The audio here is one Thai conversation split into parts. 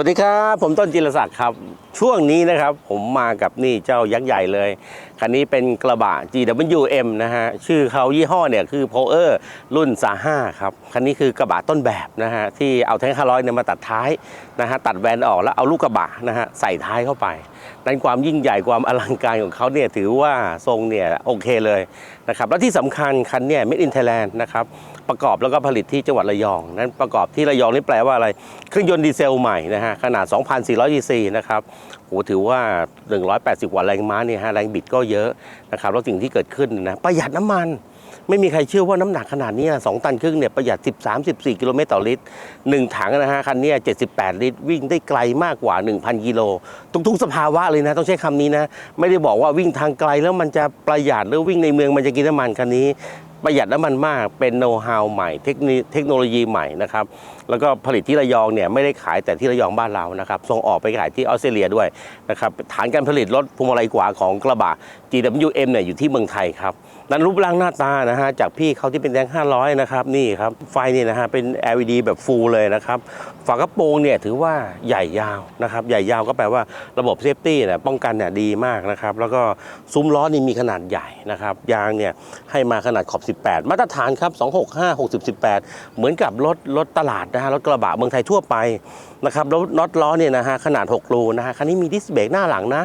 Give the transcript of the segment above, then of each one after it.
วัสดีครับ ผมต้นจิรศักดิ์ครับ ช่วงนี้นะครับผมมากับนี่เจ้ายักษ์ใหญ่เลย คันนี้เป็นกระบะ GWM นะฮะ ชื่อเขายี่ห้อเนี่ยคือ p o เ e r รุ่นซาห้าครับ คันนี้คือกระบะต้นแบบนะฮะ ที่เอาแท้ง500เนี่ยมาตัดท้ายนะฮะ ตัดแวนออกแล้วเอาลูกกระบะนะฮะ ใส่ท้ายเข้าไป นั้นความยิ่งใหญ่ความอลังการของเขาเนี่ยถือว่าทรงเนี่ยโอเคเลยนะครับแล้วที่สำคัญคันเนี่ย made in Thailand นะครับประกอบแล้วก็ผลิตที่จังหวัดระยอง นั้นประกอบที่ระยองนี่แปลว่าอะไร เครื่องยนต์ดีเซลใหม่นะฮะขนาด 2,400 cc นะครับโหถือว่า 180กว่าแรงม้าเนี่ยฮะแรงบิดก็เยอะนะครับแล้วสิ่งที่เกิดขึ้นนะประหยัดน้ำมัน ไม่มีใครเชื่อว่าน้ำหนักขนาดนี้ย2ตันครึ่งเนี่ยประหยัด 13-14 กิโลเมตรต่อลิตร1ถังนะฮะคันนี้78 ลิตร วิ่งได้ไกลมากกว่า 1,000 กิโลทุกๆสภาวะเลยนะ ต้องใช้คำนี้นะ ไม่ได้บอกว่าวิ่งทางไกลแล้วมันจะประหยัดหรือวิ่งในเมืองมันจะกินน้ำมันคันนี้ประหยัดน้ำมันมากเป็นโน้ตฮาวใหม่เทคโนเทคโนโลยีใหม่นะครับ แล้วก็ผลิตที่ระยองเนี่ยไม่ได้ขายแต่ที่ระยองบ้านเรานะครับ ส่งออกไปขายที่ออสเตรเลียด้วยนะครับ ฐานการผลิตรถพวงมาลัยขวาของกระบะ GWM เนี่ยอยู่ที่เมืองไทยครับ นั้นรูปร่างหน้าตานะฮะจากพี่เขาที่เป็นแดง500 นะครับ นี่ครับ ไฟนี่นะฮะเป็น LED แบบฟูลเลยนะครับ ฝากระโปรงเนี่ยถือว่าใหญ่ยาวนะครับ ใหญ่ยาวก็แปลว่าระบบเซฟตี้เนี่ยป้องกันเนี่ยดีมากนะครับ แล้วก็ซุ้มล้อนี่มีขนาดใหญ่นะครับ ยางเนี่ยให้มาขนาดขอบ 18 มาตรฐานครับ 265 60 18 เหมือนกับรถรถตลาดนะฮะรถกระบะเมืองไทยทั่วไปนะครับแล้วน็อตล้อเนี่ยนะฮะขนาด 6 รูนะฮะคันนี้มีดิสเบรกหน้าหลังนะ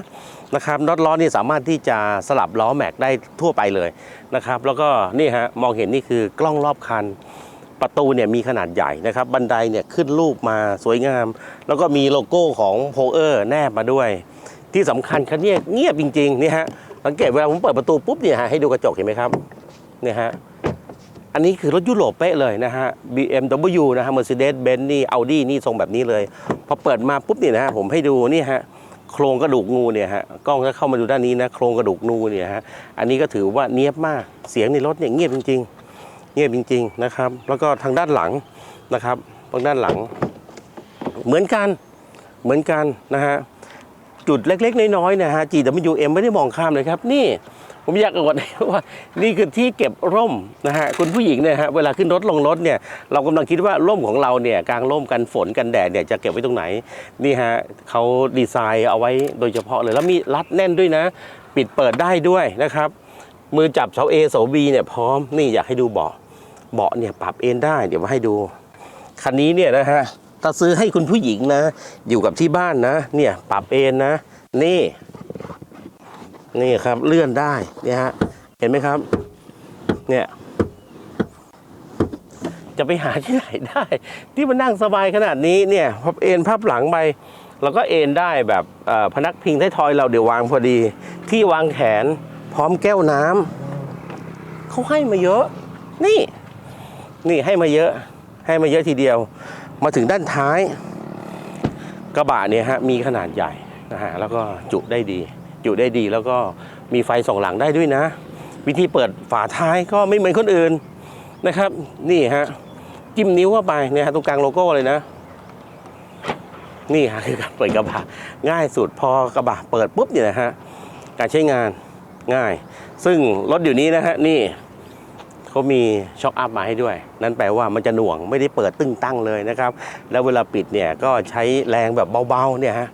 นะครับน็อตล้อนี่สามารถที่จะสลับล้อแม็กได้ทั่วไปเลยนะครับ แล้วก็นี่ฮะมองเห็นนี่คือกล้องรอบคัน ประตูเนี่ยมีขนาดใหญ่นะครับ บันไดเนี่ยขึ้นรูปมาสวยงาม แล้วก็มีโลโก้ของโพเออร์แนบมาด้วย ที่สำคัญคันนี้เงียบจริงๆนี่ฮะสังเกตเวลาผมเปิดประตูปุ๊บเนี่ยฮะให้ดูกระจกเห็นไหมครับเนี่ยฮะอันนี้คือรถยุโรปเป๊ะเลยนะฮะ BMW นะฮะ Mercedes-Benz นี่ Audi นี่ทรงแบบนี้เลย พอเปิดมาปุ๊บเนี่ยนะฮะผมให้ดูนี่ฮะ โครงกระดูกงูเนี่ยฮะกล้องก็เข้ามาดูด้านนี้นะโครงกระดูกงูเนี่ยฮะอันนี้ก็ถือว่าเนียบมากเสียงในรถเนี่ยเงียบจริง ๆ เงียบจริง ๆนะครับ แล้วก็ทางด้านหลังนะครับทางด้านหลัง เหมือนกันเหมือนกันนะฮะจุดเล็กๆ น้อยๆนะฮะ GWM ไม่ได้มองข้ามเลยครับนี่ ผมอยากอวดว่านี่คือที่เก็บร่มนะฮะคุณผู้หญิงเนี่ยฮะเวลาขึ้นรถลงรถเนี่ยเรากำลังคิดว่าร่มของเราเนี่ยกลางร่มกันฝนกันแดดเนี่ยจะเก็บไว้ตรงไหนนี่ฮะเขาดีไซน์เอาไว้โดยเฉพาะเลยแล้วมีรัดแน่นด้วยนะ ปิดเปิดได้ด้วยนะครับ มือจับเสา A เสา B เนี่ยพร้อมนี่อยากให้ดูเบาะเบาะเนี่ยปรับเอนได้เดี๋ยวมาให้ดูคันนี้เนี่ยนะฮะถ้าซื้อให้คุณผู้หญิงนะ อยู่กับที่บ้านนะ เนี่ยปรับเอนนะ นี่ นี่ครับเลื่อนได้เนี่ยฮะเห็นไหมครับ เนี่ย จะไปหาที่ไหนได้ ที่มันนั่งสบายขนาดนี้เนี่ยพับเอ็นพับหลังไปแล้วก็เอ็นได้แบบพนักพิงท้ายทอยเราเดี๋ยววางพอดี ที่วางแขนพร้อมแก้วน้ำเขาให้มาเยอะ นี่ นี่ให้มาเยอะ ให้มาเยอะทีเดียว มาถึงด้านท้าย กระบะเนี่ยฮะมีขนาดใหญ่นะฮะแล้วก็จุได้ดี จุได้ดีแล้วก็มีไฟสองหลังได้ด้วยนะ วิธีเปิดฝาท้ายก็ไม่เหมือนคนอื่นนะครับ นี่ฮะจิ้มนิ้วเข้าไปเนี่ยฮะตรงกลางโลโก้เลยนะ นี่ฮะคือการเปิดกระบะง่ายสุดพอกระบะเปิดปุ๊บเนี่ยนะฮะการใช้งานง่าย ซึ่งรถเดี๋ยวนี้นะฮะนี่เขามีช็อคอัพมาให้ด้วย นั่นแปลว่ามันจะหน่วงไม่ได้เปิดตึ้งตั้งเลยนะครับ แล้วเวลาปิดเนี่ยก็ใช้แรงแบบเบาๆเนี่ยฮะ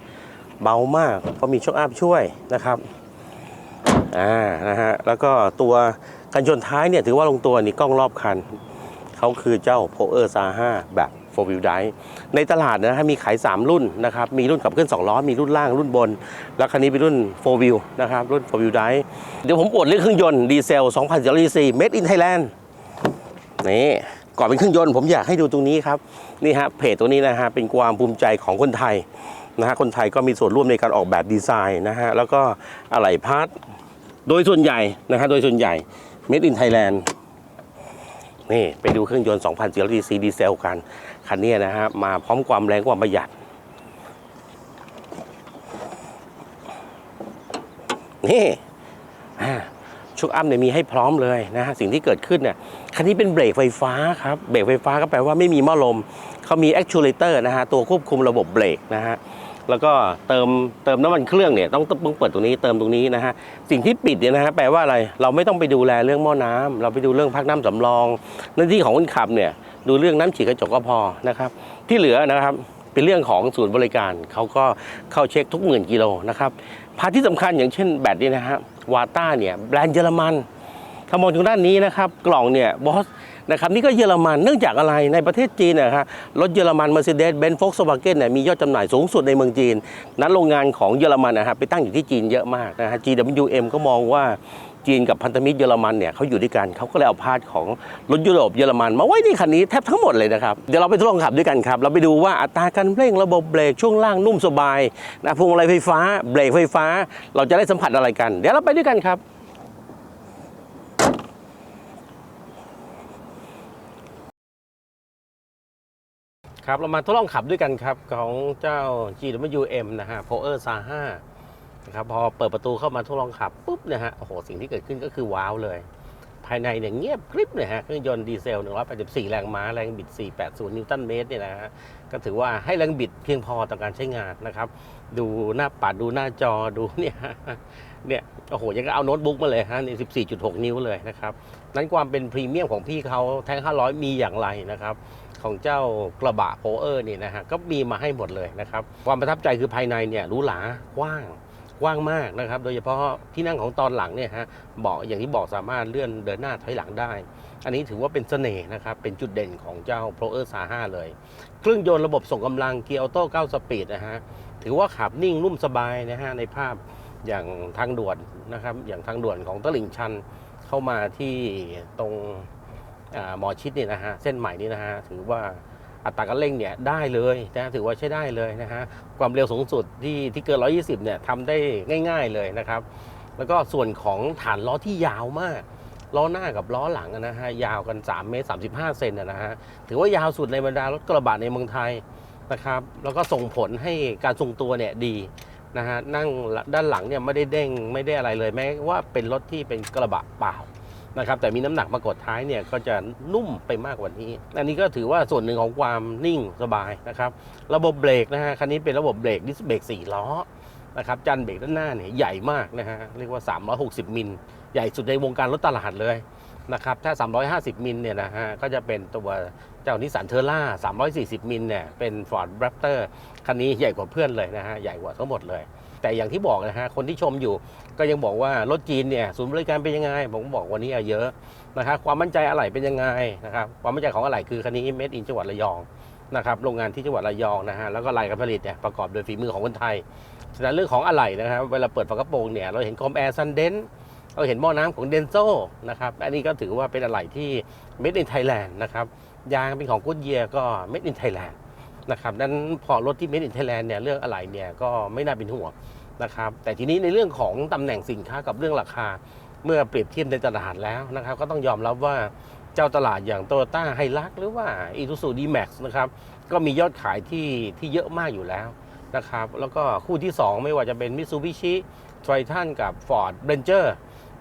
เบามากเพราะมีช็อคอัพช่วยนะครับอ่านะฮะแล้วก็ตัวกันชนท้ายเนี่ยถือว่าลงตัวนี่กล้องรอบคันเขาคือเจ้า p o เ e r s a 5แบบ4 wheel drive ในตลาดนะฮะมีขาย 3 รุ่นนะครับมีรุ่นขับเคลื่อน2ล้อมีรุ่นล่างรุ่นบน แล้วคันนี้เป็นรุ่น4 wheel นะครับรุ่น4 wheel drive เดี๋ยวผมอวดเรื่องเครื่องยนต์ดีเซล2,000 cc made in Thailand นี่ก่อนเป็นเครื่องยนต์ผมอยากให้ดูตรงนี้ครับนี่ฮะเพจตรงนี้นะฮะเป็นความภูมิใจของคนไทย นะฮะคนไทยก็มีส่วนร่วมในการออกแบบดีไซน์นะฮะแล้วก็อะไหล่พาร์ทโดยส่วนใหญ่นะฮะโดยส่วนใหญ่ made in Thailand นี่ไปดูเครื่องยนต์2,000 cc ดีเซลกัน คันนี้นะฮะมาพร้อมความแรงความประหยัด นี่ชุกอัพเนี่ยมีให้พร้อมเลยนะฮะสิ่งที่เกิดขึ้นเนี่ยคันนี้เป็นเบรกไฟฟ้าครับ เบรกไฟฟ้าก็แปลว่าไม่มีหม้อลมเขามี actuator นะฮะตัวควบคุมระบบเบรกนะฮะ แล้วก็เติมเติมน้ำมันเครื่องเนี่ยต้องต้องเปิดตรงนี้เติมตรงนี้นะฮะสิ่งที่ปิดเนี่ยนะฮะแปลว่าอะไรเราไม่ต้องไปดูแลเรื่องหม้อน้ำเราไปดูเรื่องพักน้ำสำรอง หน้าที่ของคนขับเนี่ยดูเรื่องน้ำฉีดกระจกก็พอนะครับที่เหลือนะครับเป็นเรื่องของศูนย์บริการเขาก็เข้าเช็คทุกหมื่นกิโลนะครับพาที่สำคัญอย่างเช่นแบตนี่นะฮะวาต้าเนี่ยแบรนด์เยอรมันถ้ามองทางด้านนี้นะครับกล่องเนี่ยบอส นะครับนี่ก็เยอรมันเนื่องจากอะไรในประเทศจีนนะฮะรถเยอรมัน Mercedes Benz Volkswagen เนี่ยมียอดจำหน่ายสูงสุดในเมืองจีน นั้นโรงงานของเยอรมันนะฮะไปตั้งอยู่ที่จีนเยอะมากนะฮะ GWM ก็มองว่าจีนกับพันธมิตรเยอรมันเนี่ยเขาอยู่ด้วยกันเขาก็เลยเอาพาร์ทของรถยุโรปเยอรมันมาไว้ในคันนี้แทบทั้งหมดเลยนะครับ เดี๋ยวเราไปทดลองขับด้วยกันครับ เราไปดูว่าอัตราการเร่งระบบเบรกช่วงล่างนุ่มสบายนะพวงมาลัยไฟฟ้าเบรกไฟฟ้า เราจะได้สัมผัสอะไรกัน เดี๋ยวเราไปด้วยกันครับ ครับเรามาทดลองขับด้วยกันครับของเจ้า GWM นะฮะ Power s a 5นะครับพอเปิดประตูเข้ามาทดลองขับปุ๊บนะฮะโอ้โหสิ่งที่เกิดขึ้นก็คือว้าวเลย ภายในเนี่ยเงียบกริบเลยฮะเครื่องยนต์ดีเซล 184 แรงม้าแรงบิด 480 นิวตันเมตรเนี่ยนะฮะก็ถือว่าให้แรงบิดเพียงพอต่อการใช้งานนะครับ ดูหน้าปัดดูหน้าจอดูเนี่ยเนี่ยโอ้โหยังก็เอาโน้ตบุ๊กมาเลยฮะนี่14.6 นิ้วเลยนะครับนั้นความเป็นพรีเมียมของพี่เขาแท้ง 500 มีอย่างไรนะครับ ของเจ้ากระบะโพเออร์นี่นะฮะก็มีมาให้หมดเลยนะครับ ความประทับใจคือภายในเนี่ยหรูหรากว้างกว้างมากนะครับ โดยเฉพาะที่นั่งของตอนหลังเนี่ยฮะเบาะอย่างที่บอกสามารถเลื่อนเดินหน้าถอยหลังได้ อันนี้ถือว่าเป็นเสน่ห์นะครับ เป็นจุดเด่นของเจ้า Pro e r 5เลย เครื่องยนต์ระบบส่งกำลังเกียร์ออโต้9สปีดนะฮะถือว่าขับนิ่งนุ่มสบายนะฮะในภาพอย่างทางด่วนนะครับ อย่างทางด่วนของตลิ่งชันเข้ามาที่ตรง หมอชิดเนี่ยนะฮะเส้นใหม่นี่นะฮะถือว่าอัตราการเร่งเนี่ยได้เลยนะถือว่าใช้ได้เลยนะฮะความเร็วสูงสุดที่ที่เกิน 120 เนี่ยทำได้ง่าย ๆเลยนะครับ แล้วก็ส่วนของฐานล้อที่ยาวมาก ล้อหน้ากับล้อหลังนะฮะยาวกัน 3 เมตร 35 เซนนะฮะถือว่ายาวสุดในบรรดารถกระบะในเมืองไทยนะครับ แล้วก็ส่งผลให้การทรงตัวเนี่ยดีนะฮะนั่งด้านหลังเนี่ยไม่ได้เด้งไม่ได้อะไรเลยแม้ว่าเป็นรถที่เป็นกระบะเปล่า นะครับแต่มีน้ำหนักมากดท้ายเนี่ยก็จะนุ่มไปมากกว่านี้ อันนี้ก็ถือว่าส่วนหนึ่งของความนิ่งสบายนะครับ ระบบเบรกนะฮะคันนี้เป็นระบบเบรกดิสเบรก4ล้อนะครับจันเบรกด้านหน้าเนี่ยใหญ่มากนะฮะเรียกว่า 360 มิล ใหญ่สุดในวงการรถตลาดเลยนะครับถ้า 350 มิลเนี่ยนะฮะก็จะเป็นตัวเจ้านิสสันเทอร่า340 มิลเนี่ยเป็น Ford Raptor คันนี้ใหญ่กว่าเพื่อนเลยนะฮะใหญ่กว่าทั้งหมดเลย แต่อย่างที่บอกนะฮะคนที่ชมอยู่ก็ยังบอกว่ารถจีนเนี่ยศูนย์บริการเป็นยังไง ผมก็บอกวันนี้เยอะนะครับความมั่นใจอะไหล่เป็นยังไงนะครับความมั่นใจของอะไหล่คือคันนี้เมดอินจังหวัดระยองนะครับโรงงานที่จังหวัดระยองนะฮะแล้วก็ลายการผลิตเนี่ยประกอบโดยฝีมือของคนไทยฉะนั้นเรื่องของอะไหล่นะครับเวลาเปิดฝากระโปรงเนี่ยเราเห็นคอมแอร์ซันเดนเราเห็นหม้อน้ำของเดนโซนะครับอันนี้ก็ถือว่าเป็นอะไหล่ที่เมดอินไทยแลนด์นะครับยางเป็นของกุดเยียก็เมดอินไทยแลนด์ นะครับนั้นพอรถที่เมดินไทยแลนด์เนี่ยเรื่องอะไหล่เนี่ยก็ไม่น่าเป็นห่วงนะครับ แต่ทีนี้ในเรื่องของตำแหน่งสินค้ากับเรื่องราคาเมื่อเปรียบเทียบในตลาดแล้วนะครับ ก็ต้องยอมรับว่าเจ้าตลาดอย่างโตโยต้าไฮลักหรือว่าอีทูซูดีแม็กซ์นะครับก็มียอดขายที่ที่เยอะมากอยู่แล้วนะครับแล้วก็คู่ที่ 2 ไม่ว่าจะเป็นมิ t ซูบิชิไททันกับ Ford Ranger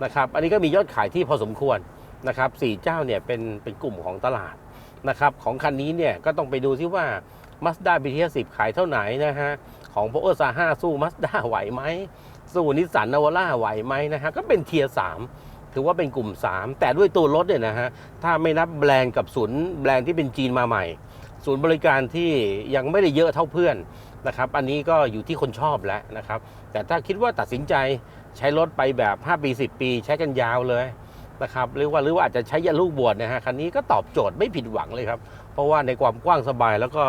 นะครับอันนี้ก็มียอดขายที่พอสมควรนะครับสี่เจ้าเนี่ยเป็นเป็นกลุ่มของตลาดนะครับของคันนี้เนี่ยก็ต้องไปดูที่ว่า Mazda BTS 10ขายเท่าไหร่นะฮะ ของ p o เออร์ซาสู้ Mazda ไหวไหม สู้นิสสันนาวาร่าไหวไหมนะฮะ ก็เป็นเทียร์3ถือว่าเป็นกลุ่ม 3 แต่ด้วยตัวรถเนี่ยนะฮะ ถ้าไม่นับแบรนด์กับศูนย์แบรนด์ที่เป็นจีนมาใหม่ ศูนย์บริการที่ยังไม่ได้เยอะเท่าเพื่อนนะครับ อันนี้ก็อยู่ที่คนชอบแล้วนะครับ แต่ถ้าคิดว่าตัดสินใจใช้รถไปแบบ 5 ปี 10 ปี ใช้กันยาวเลยนะครับหรือว่าหรือว่าอาจจะใช้ยันลูกบวชนะฮะคันนี้ก็ตอบโจทย์ไม่ผิดหวังเลยครับ เพราะว่าในความกว้างสบายแล้วก็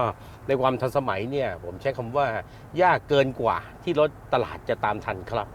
ในความทันสมัยเนี่ยผมใช้คำว่ายากเกินกว่าที่รถตลาดจะตามทันครับ